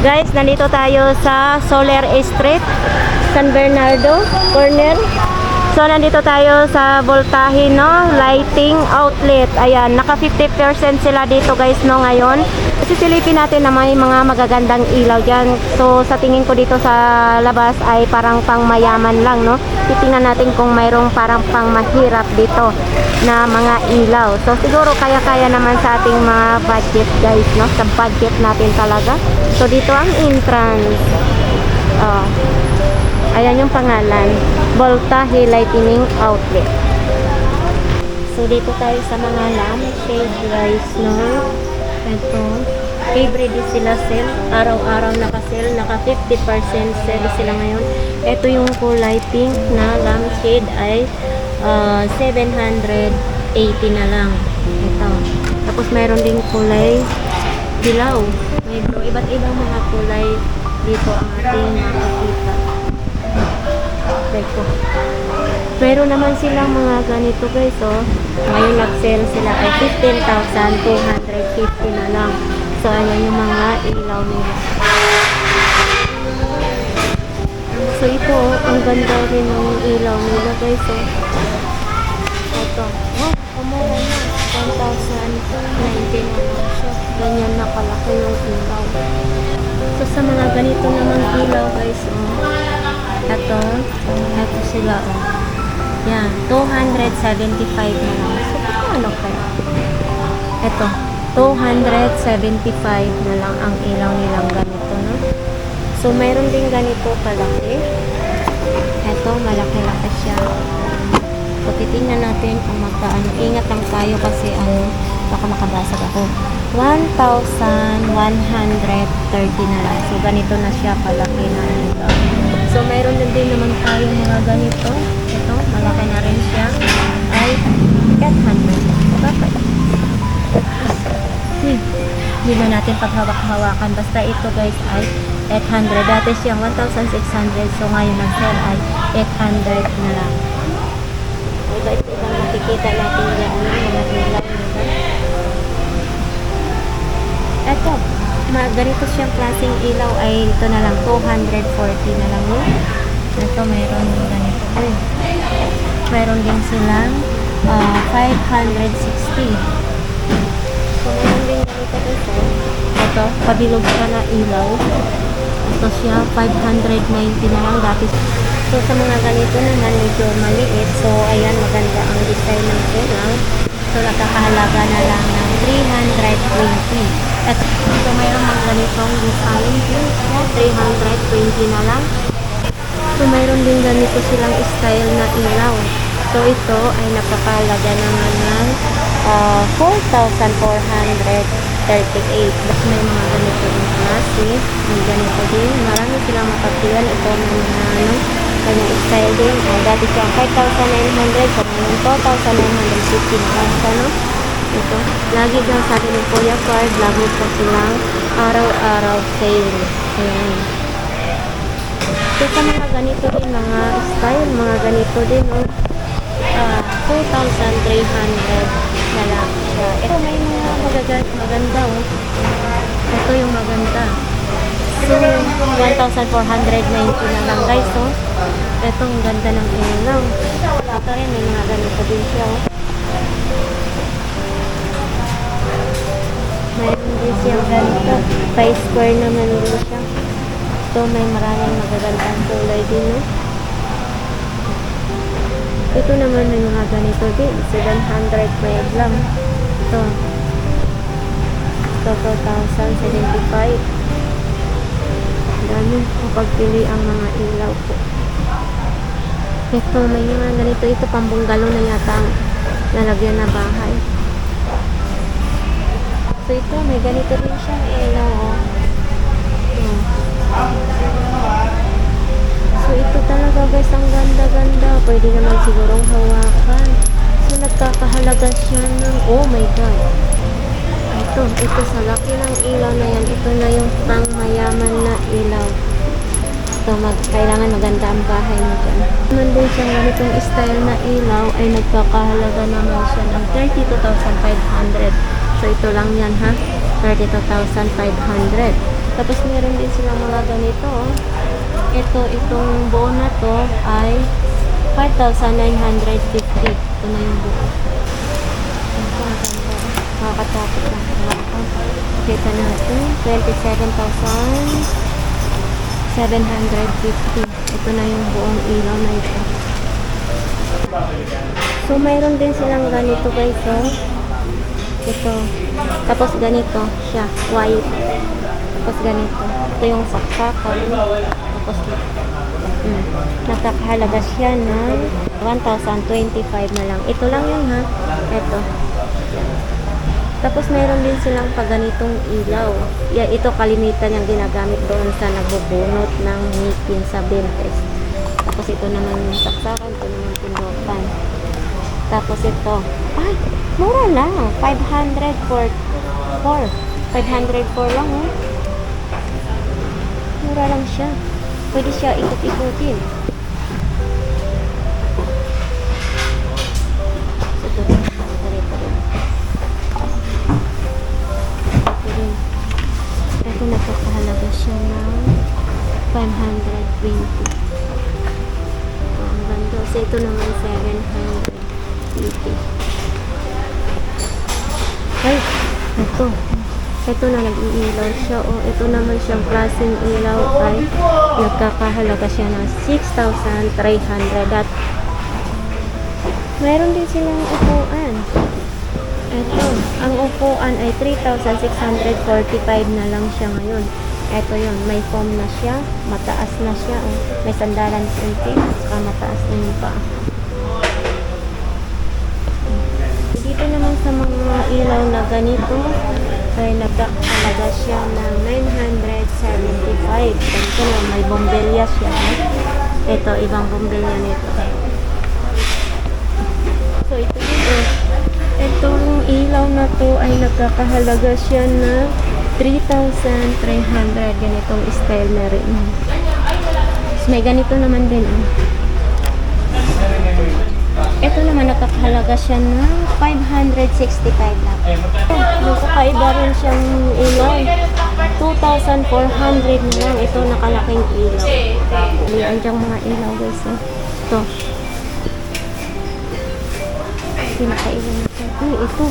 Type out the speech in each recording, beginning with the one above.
Guys, nandito tayo sa Soler Street, San Bernardo, corner. So, nandito tayo sa voltahe, no? Lighting outlet. Ayan, naka 50% sila dito, guys, no, ngayon. Sisilipin natin na may mga magagandang ilaw dyan. So, sa tingin ko dito sa labas ay parang pang mayaman lang, no? Titingnan natin kung mayroong parang pang mahirap dito na mga ilaw. So, siguro kaya-kaya naman sa ating mga budget, guys, no? Sa budget natin talaga. So, dito ang entrance. Oh. Ayan yung pangalan. Voltahe Lightning Outlet. So, dito tayo sa mga lampshade guys, no? Ito. Every day sila sale. Araw-araw naka-sale. Naka 50% sale sila ngayon. Ito yung kulay pink na lampshade ay ah, 780 na lang. Ito. Tapos mayroon din kulay dilaw. Blue. Iba't ibang mga kulay dito ang ating nakikita. Teko. Pero naman silang mga ganito guys, oh. Ngayon nag-sale sila ay 15,250 na lang. So, ayan yung mga ilaw nila. So, ito, oh, ang ganda rin ng ilaw nila guys, oh. Ito. Oh, kumura na. 1,019 na lang siya. Ganyan na kalaki yung ilaw. So, sa mga ganito naman ilaw guys, oh. Ito, ito sila, oh. Yan, 275 na lang. So, ano kaya? Ito, 275 na lang ang ilaw nilang ganito, no? So, mayroon din ganito kalaki. Ito, malaki-laki siya. So, titingnan natin kung magkaano. Ingat lang tayo kasi ano, baka makabasag ako. 1,130 na lang. So, ganito na siya kalaki na ilaw. So, mayroon din din naman tayo mga ganito. Ito, malaki na rin siya. Ay, 800. Bakit? Hmm. Hindi na natin paghawak-hawakan. Basta ito guys ay 800. Dati siyang 1,600. So, ngayon ang sale ay 800 na lang. Iba-ibang makikita natin yan. Ano, mga nila. Ito, mga ganito siyang klaseng ilaw ay ito na lang, 240 na lang yun. Ito, mayroon ganito. Ay, mayroon din silang ah, 560. So, mayroon din ganito dito. Ito, pabilog siya na ilaw. Ito siya, 590 na lang dati. So, sa mga ganito naman, medyo maliit. So, ayan, maganda ang design ng ilaw. So, nakakahalaga na lang ng 320. At so, mayroon mga ganitong design. 320 na lang. So, mayroon din ganito silang style na ilaw. So, ito ay napakalaga naman ng ah, 4,438. Tapos may mga ganito din klase. May ganito din. Marami silang mapagpilian. Ito may mga ano, kanyang style din. Ah, dati siya 5,900. So, ngayon 4,950 na lang siya, no? Ito. Lagi daw sabi ng Kuya Card, lagi po silang araw-araw sale. Ayan. Sa mga ganito din, mga style, mga ganito din, no? Ah, 2,300 na lang siya. Ito, may mga magaganda, maganda, oh. Ito yung maganda. So, 1,490 na lang, guys, oh. Ito, ganda ng ilaw. Ito rin, may mga ganito din siya, oh. Din siyang ganito. 5 square naman din siya. Ito, may maraming magagandang kulay din, no? Ito naman may mga ganito din. 700 lang. Ito. Ito, 2,075. Dami kapagpili ang mga ilaw po. Ito, may mga ganito. Ito, pambunggalo na yata ang lalagyan na bahay. So, ito, may ganito din siyang ilaw, oh. So, ito talaga guys, ang ganda-ganda. Pwede naman sigurong hawakan. So, nagkakahalaga siya ng, oh my God. Ito, ito sa laki ng ilaw na yan. Ito na yung pangmayaman na ilaw. Ito, mag, kailangan maganda ang bahay mo dyan. Naman din siyang ganitong style na ilaw ay nagkakahalaga naman siya ng 32,500. So, ito lang yan ha. 32,500. Tapos meron din silang mga ganito. oh. Ito, itong buo na to ay 5,950. Ito na yung buo. Nakakatakot lang. Kita natin, 27,750. Ito na yung buong ilaw na ito. So, mayroon din silang ganito guys, oh. Ito. Tapos ganito siya, white. Tapos ganito. Ito yung saksakan. Tapos mm, nakakahalaga siya ng 1,025 na lang. Ito lang yun ha. Ito. Tapos mayroon din silang paganitong ilaw. Ya, ito kalimitan yung ginagamit doon sa nagbubunot ng ngipin sa bentes. Tapos ito naman yung saksakan, ito naman pindokan. Tapos ito, ay, mura lang. 500 for 4. 504 lang, oh. Mura lang siya. Pwede siya rin. Ito nagkakahalaga siya ng 520. Oh, ang ganda. So, ito naman 780. Ay, ito. Ito na nag-iilaw siya. O, ito naman siyang klaseng ilaw ay nagkakahalaga siya ng 6,300 at meron din silang upuan. Ito, ang upuan ay 3,645 na lang siya ngayon. Ito yon may foam na siya, mataas na siya. Oh. May sandalan kunti, saka mataas na yung sa mga ilaw na ganito, ay nagkakalaga siya ng 975. Ganito na, may bombilya siya. Ito, ibang bombilya nito. So, ito dito. Itong ilaw na to ay nagkakahalaga siya na 3,300. Ganitong style na rin. May ganito naman din. Oh. Ito naman nakakahalaga siya ng 565 lang. Yung kakaiba rin siyang ilaw. 2,400 na lang. Ito nakalaking ilaw. Ayan diyang mga ilaw guys. Oh. Ito. Pinakailan na ito. Uy, ito.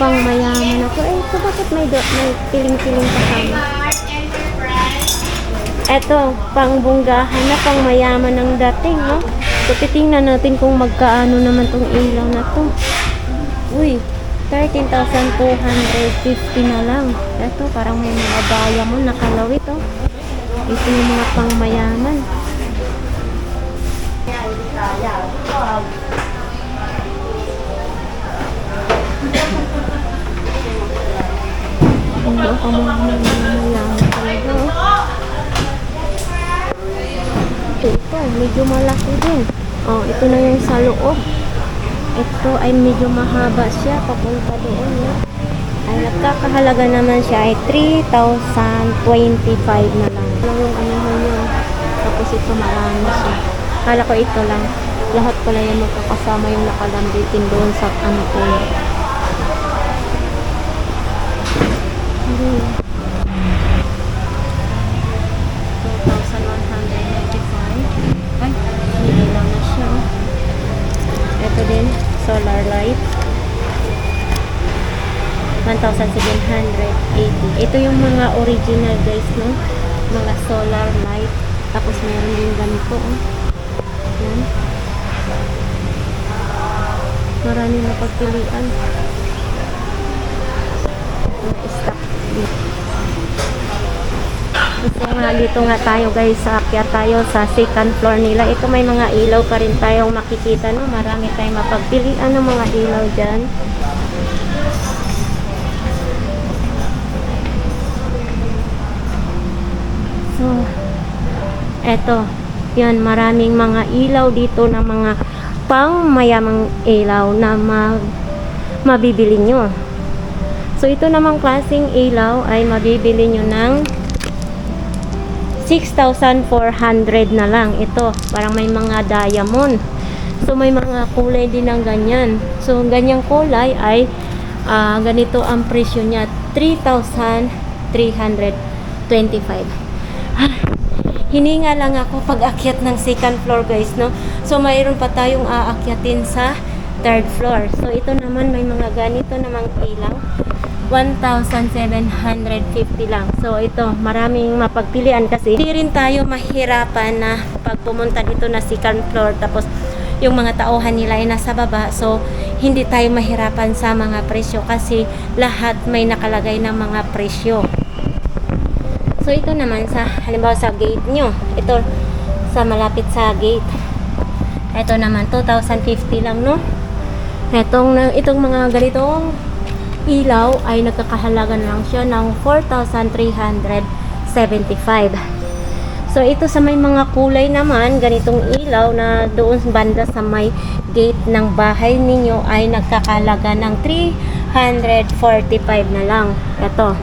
Pang mayaman ako. Eh, ito bakit may, do- may piling-piling kasama? Eto, pang bunggahan na, pang mayaman ng dating, no? So, titingnan natin kung magkaano naman tong ilaw na to. Uy, 13,250 na lang. Eto, parang may mga diamond nakalawit, oh. Ito yung mga pang mayaman. Hindi ako mga mayaman talaga, oh. Ito, ito, medyo malaki din. Oh, ito na yung sa loob. Ito ay medyo mahaba siya papunta doon. No? Ay nagkakahalaga naman siya ay 3,025 na lang. Lang yung ano niya. Tapos ito marami siya. Kala ko ito lang. Lahat pala yung magkakasama yung nakalambitin doon sa ano ko. Hindi. Solar light. 1,780. Ito yung mga original guys, no? Mga solar light. Tapos meron din ganito, oh. Yan. Marami na pagpilian. Mga stock dito. So nga dito nga tayo guys, aakyat tayo sa second floor nila. Ito may mga ilaw pa rin tayong makikita no. Marami tayong mapagpilian ng mga ilaw dyan. So, eto. Yan, maraming mga ilaw dito na mga pang mayamang ilaw na mag mabibili nyo. So, ito namang klaseng ilaw ay mabibili nyo ng 6,400 na lang. Ito, parang may mga diamond. So, may mga kulay din ng ganyan. So, ganyang kulay ay ah, ganito ang presyo niya. 3,300. Ah, hininga lang ako pag akyat ng second floor guys, no? So, mayroon pa tayong aakyatin sa third floor. So, ito naman may mga ganito namang ilaw. 1,750 lang. So, ito, maraming mapagpilian kasi hindi rin tayo mahirapan na pag pumunta dito na second floor tapos yung mga tauhan nila ay nasa baba. So, hindi tayo mahirapan sa mga presyo kasi lahat may nakalagay ng mga presyo. So, ito naman sa, halimbawa sa gate nyo. Ito, sa malapit sa gate. Ito naman, 2,050 lang, no? Itong, itong mga ganitong ilaw ay nagkakahalaga lang siya ng 4,375. So, ito sa may mga kulay naman, ganitong ilaw na doon banda sa may gate ng bahay ninyo ay nagkakahalaga ng 345 na lang. Ito.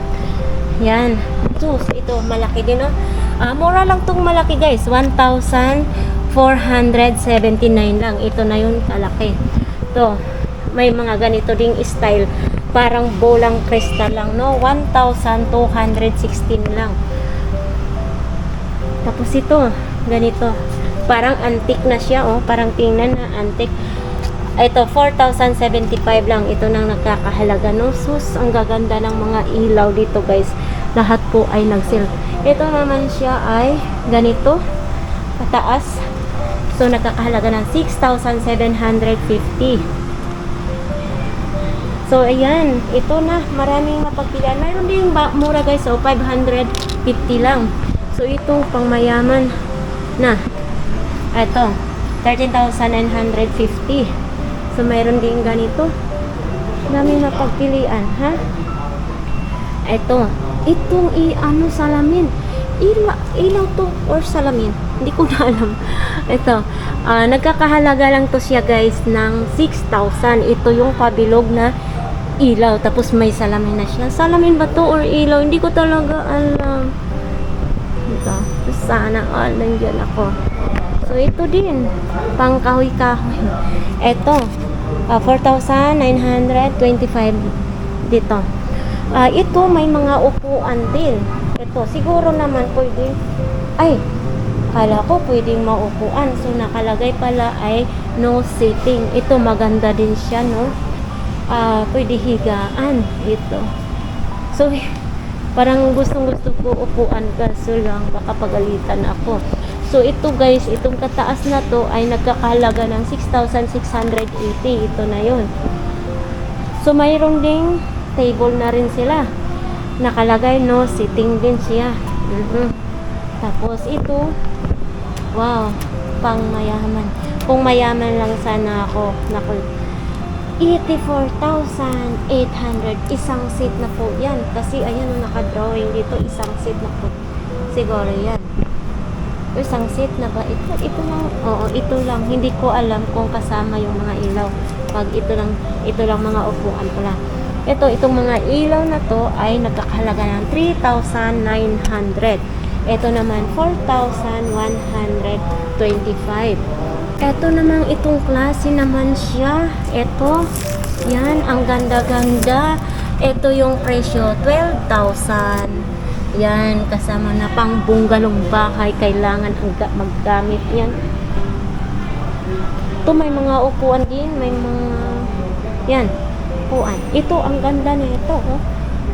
Yan. Sus, ito, malaki din, no? Ah, mura lang tong malaki, guys. 1,479 lang. Ito na yun, kalaki. Ito, may mga ganito ding style. Parang bolang kristal lang, no? 1,216 lang. Tapos ito, ganito. Parang antique na siya, oh. Parang tingnan na antique. Ito, 4,075 lang. Ito nang nagkakahalaga, no? Sus, ang gaganda ng mga ilaw dito, guys. Lahat po ay nag-sale. Ito naman siya ay ganito, pataas. So, nagkakahalaga ng 6,750. So, ayan. Ito na. Maraming mapagpilian. Mayroon din ba, mura guys. So, 550 lang. So, ito pang mayaman na. Ito. 13,950. So, mayroon din ganito. Dami mapagpilian. Ha? Ito. Itong i-ano salamin. Ila, ilaw to or salamin. Hindi ko na alam. Ito. ah, nagkakahalaga lang to siya guys ng 6,000. Ito yung pabilog na ilaw. Tapos may salamin na siya. Salamin ba to or ilaw? Hindi ko talaga alam. Ito. Sana all nandiyan ako. So, ito din. Pang kahoy-kahoy. Ito. ah, 4,925 dito. Ah, ito may mga upuan din. Ito, siguro naman pwede ay kala ko pwedeng maupuan. So nakalagay pala ay no sitting. Ito maganda din siya, no? Ah, pwede higaan ito. So parang gustong-gusto ko upuan kaso lang baka pagalitan ako. So ito guys, itong kataas na to ay nagkakahalaga ng 6,680. Ito na 'yon. So mayroon ding table na rin sila. Nakalagay no, sitting din siya. Mhm. Tapos ito, wow, pang mayaman. Kung mayaman lang sana ako, naku, 84,800 isang seat na po yan. Kasi ayan, naka-drawing dito, isang seat na po. Siguro yan. O, isang seat na ba? Ito, ito lang. Oo, ito lang. Hindi ko alam kung kasama yung mga ilaw. Pag ito lang, ito lang mga upuan pala. Ito, itong mga ilaw na to ay nagkakahalaga ng 3,900. Ito naman, 4,125. Ito naman, itong klase naman siya. Ito, yan, ang ganda-ganda. Ito yung presyo, 12,000. Yan, kasama na pang bunggalong bahay. Kailangan ang ga- maggamit yan. Ito, may mga upuan din. May mga, yan, upuan. Ito, ang ganda na ito. Oh.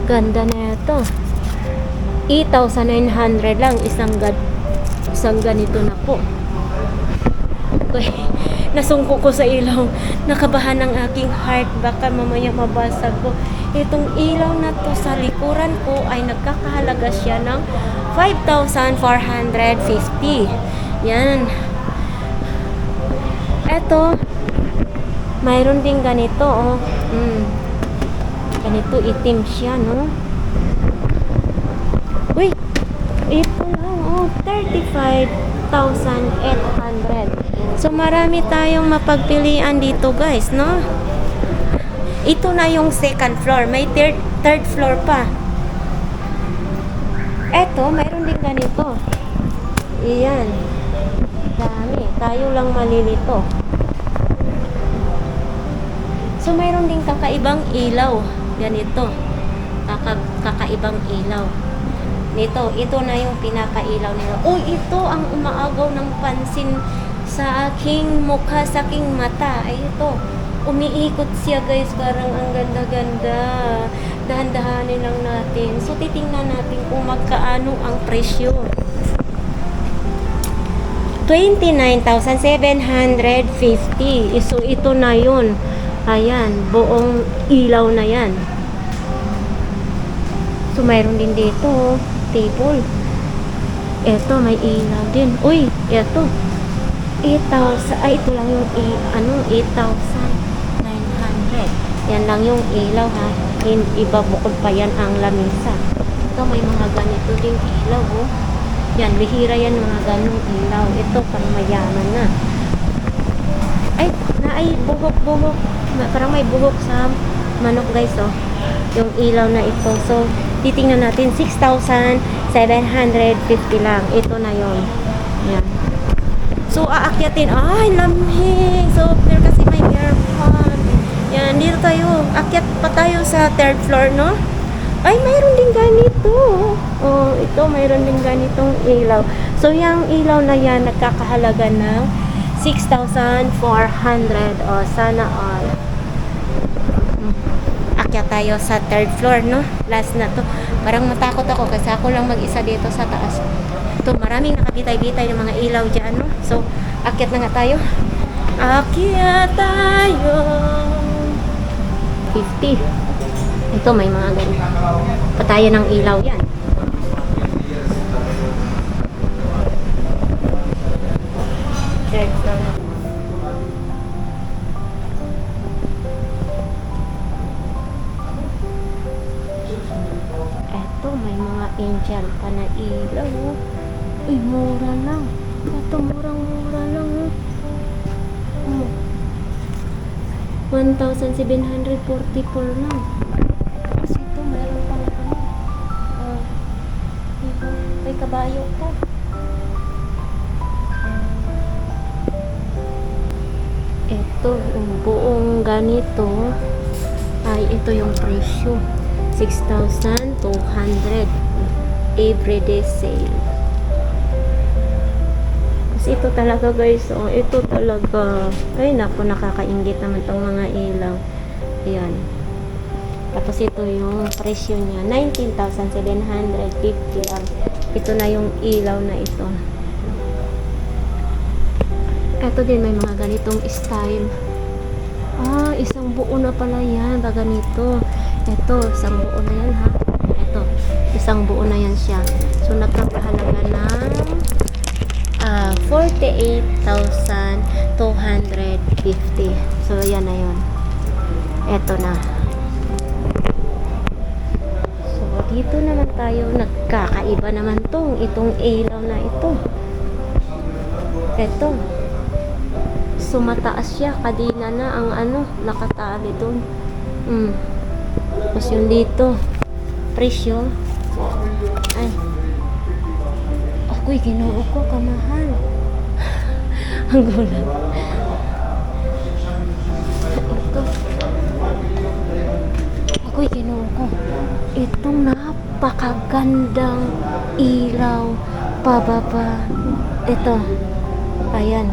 Ganda na ito. 8,900 lang isang gad isang ganito na po. Okay. Nasungko ko sa ilaw. Nakabahan ang aking heart. Baka mamaya mabasag ko. Itong ilaw na to sa likuran ko ay nagkakahalaga siya ng 5,450. Yan. Eto. Mayroon din ganito, oh. Mm. Ganito itim siya, no? Uy! Ito lang, oh. 35,800. So, marami tayong mapagpilian dito, guys, no? Ito na yung second floor. May third, third floor pa. Eto, mayroon din ganito. Iyan. Dami. Tayo lang malilito. So, mayroon din kakaibang ilaw. Ganito. Kaka, kakaibang ilaw. Nito, ito na yung pinakailaw nila. Uy, ito ang umaagaw ng pansin sa aking mukha, sa aking mata. Ay, ito. Umiikot siya guys, parang ang ganda-ganda. Dahan-dahanin lang natin. So, titingnan natin kung magkaano ang presyo. 29,750. So, ito na yun. Ayan, buong ilaw na yan. So, mayroon din dito, oh, table. Ito, may ilaw din. Uy, ito. 8,000. Ay, ito lang yung, ano, 8,900. Yan lang yung ilaw, ha. Iba bukod pa yan ang lamisa. Ito, may mga ganito ding ilaw, oh. Yan, bihira yan mga ganong ilaw. Ito, pang mayaman na. Ay, na ay, buhok-buhok. Parang may buhok sa manok, guys, oh. Yung ilaw na ito. So, titingnan natin, 6,750 lang. Ito na yon Yan. So, aakyatin. Ay, lamig. So, pero kasi may aircon. Yan, dito tayo. Akyat pa tayo sa third floor, no? Ay, mayroon din ganito. Oh, ito, mayroon din ganitong ilaw. So, yung ilaw na yan, nagkakahalaga ng 6,400. O, sana all. Akyat tayo sa third floor, no? Last na to. Parang matakot ako kasi ako lang mag-isa dito sa taas. Ito, maraming nakabitay-bitay ng mga ilaw dyan, no? So, akyat na nga tayo. Akyat tayo. 50. Ito, may mga ganito. Patayan ng ilaw yan. 1,744 lang. Kasi ito, meron pang ano. Oh. Diba? May kabayo pa. Ito, yung buong ganito ay ito yung presyo. 6,200 everyday sale. Ito talaga guys, oh, ito talaga. Ay naku, nakakaingit naman tong mga ilaw. Ayan. Tapos ito yung presyo niya, 19,750 lang. Ito na yung ilaw na ito. Ito din may mga ganitong style. Ah, isang buo na pala yan. Da ganito. Ito, isang buo na yan ha. Ito, isang buo na yan siya. So, nagkakahalaga ng 48,250. So, yan na yun. Ito na. So, dito naman tayo. Nagkakaiba naman tong itong ilaw na ito. Ito. So, mataas siya. Kadina na ang ano, nakatali doon. Mm. Tapos yung dito. Presyo. Ay. Ako'y ginoo ko, kamahal. Ang gulat. Ako'y ginoo ko. Itong napakagandang ilaw pababa. Ito. Ayan.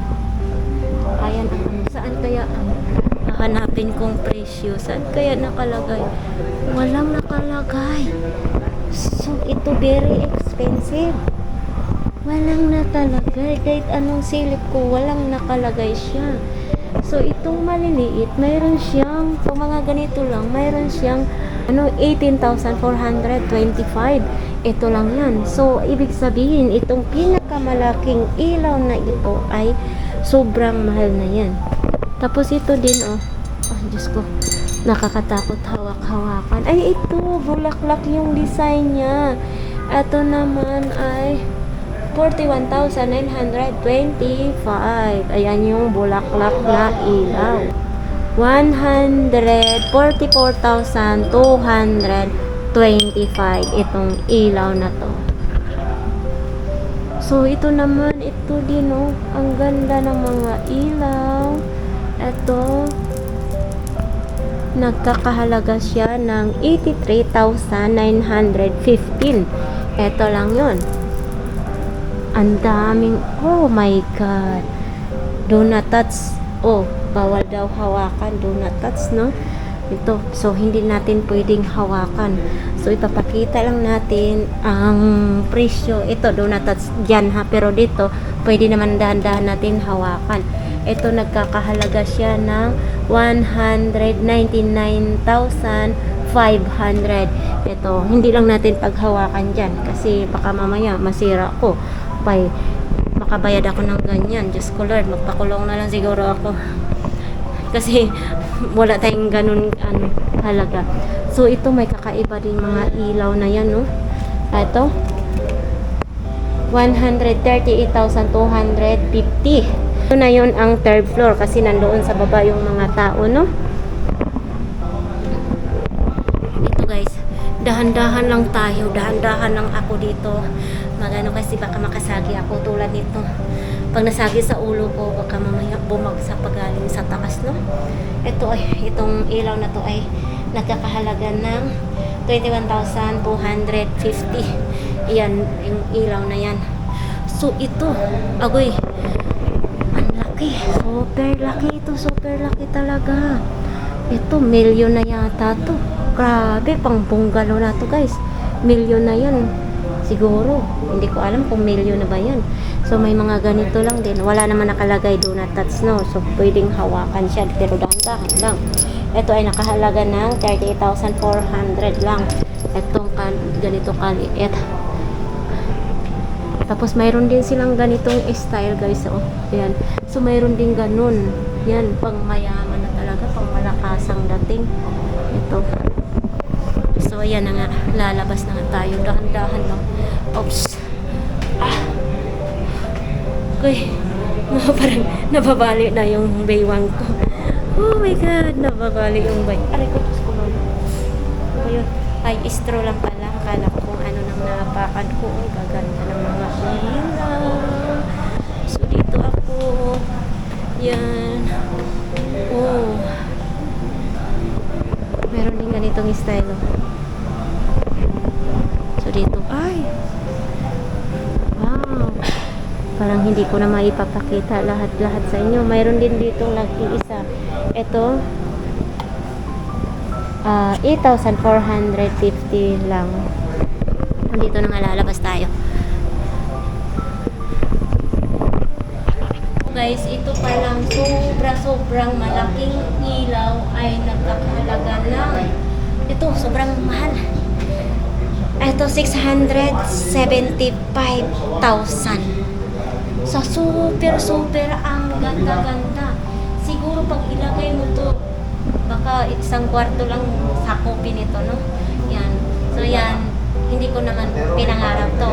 Ayan. Saan kaya ang hahanapin kong presyo? Saan kaya nakalagay? Walang nakalagay. So, ito very expensive. Walang nakalagay. Kahit anong silip ko, walang nakalagay siya. So, itong maliliit, mayroon siyang, kung mga ganito lang, mayroon siyang, ano, 18,425. Ito lang yan. So, ibig sabihin, itong pinakamalaking ilaw na ito ay sobrang mahal na yan. Tapos ito din, oh. Oh, Diyos ko. Nakakatakot hawak-hawakan. Ay, ito. Bulaklak yung design niya. Ito naman ay 41,925. Ayan yung bulaklak na ilaw. 144,225 itong ilaw na to. So, ito naman, ito din, oh. Ang ganda ng mga ilaw. Ito, nagkakahalaga siya ng 83,915. Eto lang yun. Ang daming, oh my God. Do not touch. Oh, bawal daw hawakan. Do not touch, no? Ito. So, hindi natin pwedeng hawakan. So, ipapakita lang natin ang presyo. Ito, do not touch dyan ha. Pero dito, pwede naman dahan-dahan natin hawakan. Ito, nagkakahalaga siya ng 199,500. Ito, hindi lang natin paghawakan dyan. Kasi baka mamaya masira ko. Pay, makabayad ako ng ganyan. Diyos ko Lord, magpakulong na lang siguro ako. Kasi wala tayong ganun ano, halaga. So ito may kakaiba din mga ilaw na yan, no? Ito 138,250. Ito na yun ang third floor kasi nandoon sa baba yung mga tao, no? Ito guys, dahan-dahan lang tayo, dahan-dahan lang ako dito. Magano kasi baka makasagi ako tulad nito. Pag nasagi sa ulo ko, baka mamaya bumagsak pagaling sa taas, no? Ito ay, itong ilaw na to ay nagkakahalaga ng 21,250. Iyan, yung ilaw na yan. So, ito, agoy, ang laki. Super laki ito, super laki talaga. Ito, milyon na yata to. Grabe, pang bungalow na to guys. Milyon na yan. Siguro. Hindi ko alam kung milyon na ba yan. So, may mga ganito lang din. Wala naman nakalagay do not touch, no? So, pwedeng hawakan siya. Pero dahan-dahan lang. Ito ay nakahalaga ng 38,400 lang. Itong kan ganito kaliit. Tapos mayroon din silang ganitong style guys oh. Yan. So mayroon din ganun. Yan, pang mayaman na talaga, pang malakasang dating. Ito. So ayan na nga, lalabas na nga tayo. Dahan-dahan lang. Oops. Ah. Uy, parang nababali na yung baywang ko. Oh my God, nababali yung bay. Aray ko, Diyos ko ba yun? Ay, istro lang pala. Akala ko kung ano nang napakan ko. Ang gaganda ng mga ilaw. So, dito ako. Yan. Oh. Meron din ganitong style. So, dito. Ay! Parang hindi ko na maipapakita lahat-lahat sa inyo. Mayroon din dito lagi isa. Ito, Ah, 8,450 lang. Dito na nga lalabas tayo. Guys, ito pa lang sobra-sobrang malaking ilaw ay nagkakahalaga ng ito, sobrang mahal. Ito, 675,000. Sa super, super ang ganda-ganda. Siguro pag ilagay mo to baka isang kwarto lang sa kopi nito, no? Yan. So, yan. Hindi ko naman pinangarap to.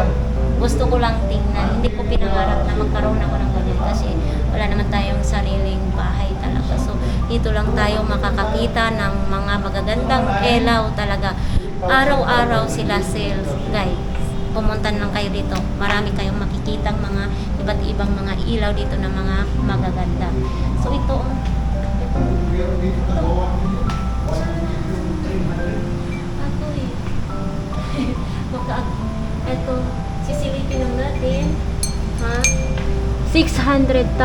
Gusto ko lang tingnan. Hindi ko pinangarap na magkaroon ako ng ganyan kasi wala naman tayong sariling bahay talaga. So, dito lang tayo makakakita ng mga magagandang elaw talaga. Araw-araw sila sales, guys. Pumunta lang kayo dito. Marami kayong makikitang mga iba't ibang mga ilaw dito na mga magaganda. So, ito, oh. Ako eh. Baka, eto, sisilipin lang natin. Ha? 600,000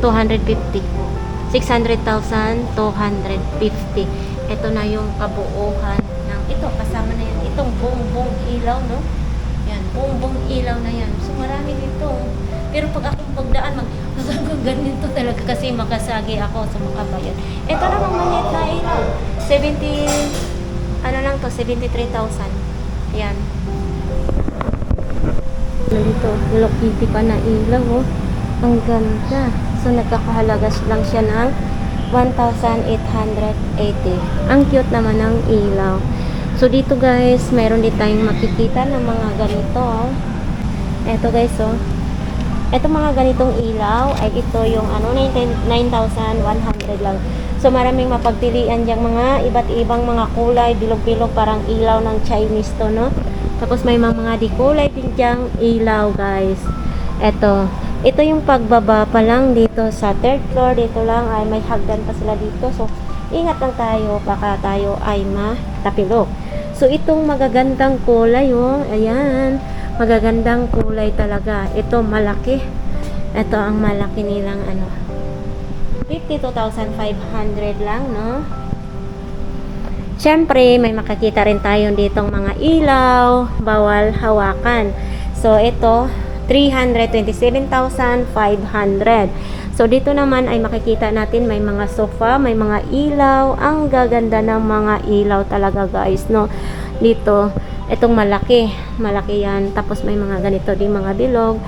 250. 600,250. Ito na yung kabuuhan ng ito kasama na. Itong buong-buong ilaw, no? Yan, buong-buong ilaw na yan. So marami dito. Pero pag akong pagdaan, mag ganito talaga kasi makasagi ako sa makabayan. Ito namang maliit na ilaw. 70, ano lang to, 73,000. Yan. Nandito, Hello pa na ilaw, oh. Ang ganda. So, nagkakahalaga lang siya ng 1,880. Ang cute naman ng ilaw. So, dito guys, mayroon din tayong makikita ng mga ganito, oh. Eto guys, oh. Ito mga ganitong ilaw ay ito yung ano 19 9,100 lang. So maraming mapagpilian diyang mga iba't ibang mga kulay, bilog-bilog parang ilaw ng Chinese to, no? Tapos may mga mga di din diyang ilaw, guys. Ito. Ito yung pagbaba pa lang dito sa third floor. Dito lang ay may hagdan pa sila dito. So, ingat lang tayo baka tayo ay matapilok. So, itong magagandang kulay, oh. Ayan. Magagandang kulay talaga. Ito, malaki. Ito ang malaki nilang ano. 52,500 lang, no? Siyempre, may makakita rin tayo ditong mga ilaw, bawal hawakan. So, ito, 327,500. So, dito naman ay makikita natin may mga sofa, may mga ilaw. Ang gaganda ng mga ilaw talaga, guys, no? Dito, itong malaki. Malaki yan. Tapos, may mga ganito din mga bilog.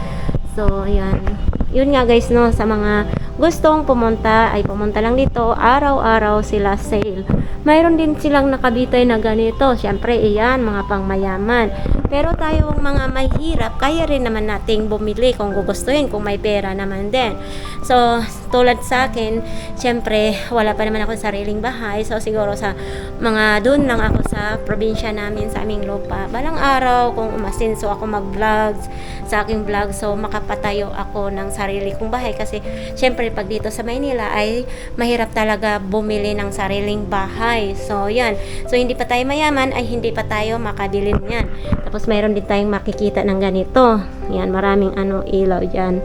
So, ayan. Yun nga, guys, no? Sa mga gustong pumunta, ay pumunta lang dito. Araw-araw sila sale. Mayroon din silang nakabitay na ganito. Siyempre, iyan, mga pangmayaman. Pero tayong mga mahirap, kaya rin naman nating bumili kung gugustuhin, kung may pera naman din. So, tulad sa akin, siyempre, wala pa naman ako sariling bahay. So, siguro sa mga doon lang ako sa probinsya namin, sa aming lupa. Balang araw, kung umasinso ako mag-vlogs sa aking vlog, so makapatayo ako ng sarili kong bahay. Kasi, siyempre, pag dito sa Maynila ay mahirap talaga bumili ng sariling bahay. So, yan. So, hindi pa tayo mayaman, ay hindi pa tayo makabili niyan. Tapos, mayroon din tayong makikita ng ganito. Yan, maraming ano, ilaw dyan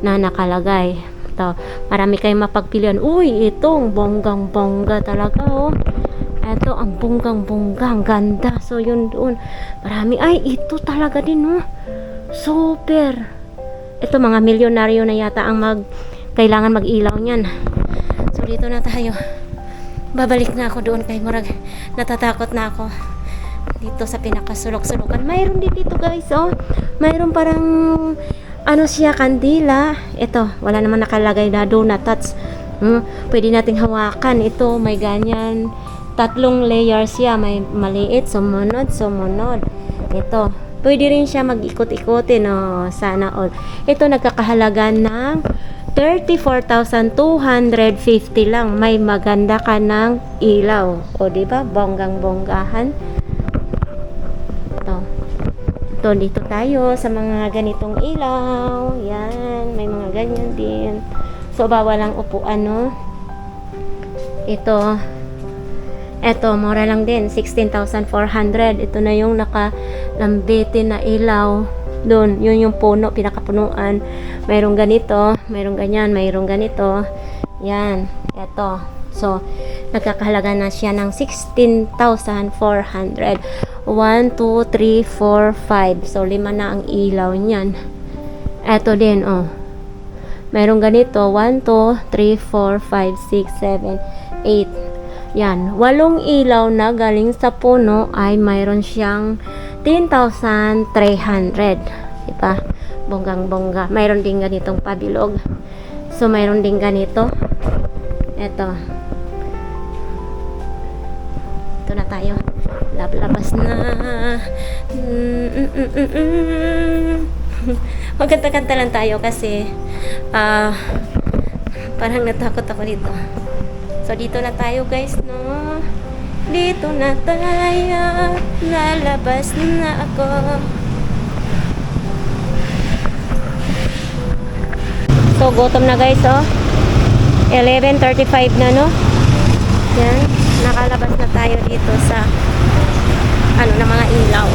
na nakalagay. Ito, marami kayong mapagpilian. Uy, itong bonggang-bongga talaga, oh. Ito, ang bonggang-bongga, ang ganda. So, yun doon. Marami. Ay, ito talaga din, oh. Super. Ito, mga milyonaryo na yata ang mag, kailangan mag-ilaw niyan. So, dito na tayo. Babalik na ako doon kay Murag. Natatakot na ako dito sa pinakasulok-sulukan. Mayroon din dito guys, oh. Mayroon parang ano siya, kandila. Ito, wala naman nakalagay na do not touch. Hmm, pwede nating hawakan. Ito, may ganyan. Tatlong layers siya. May maliit, sumunod, sumunod. Ito, pwede rin siya mag-ikot-ikotin, no? Sana all. Ito, nagkakahalaga ng 34,250 lang. May maganda ka ng ilaw. O, di ba? Bonggang-bonggahan. Ito. Ito, dito tayo sa mga ganitong ilaw. Yan. May mga ganyan din. So, bawal ang upuan, no? Ito. Ito, mura lang din. 16,400. Ito na yung nakalambitin na ilaw. Doon, yun yung puno, pinakapunuan. Mayroong ganito, mayroong ganyan, mayroong ganito. Yan. Ito. So, nagkakahalaga na siya ng 16,400. 1, 2, 3, 4, 5. So, lima na ang ilaw niyan. Eto din, oh. Merong ganito. 1, 2, 3, 4, 5, 6, 7, 8. Yan. Walong ilaw na galing sa puno ay mayroon siyang 10,300. Diba? Bonggang-bongga. Mayroon din ganitong pabilog. So, mayroon din ganito. Eto. Ito na tayo. Lablabas na. Mm. Magkanta-kanta lang tayo kasi ah parang natakot ako dito. So, dito na tayo guys, no? Dito na tayo. Lalabas na ako. So, gutom na guys, oh. 11.35 na, no? Yan. Nakalabas na tayo dito sa ano na mga ilaw.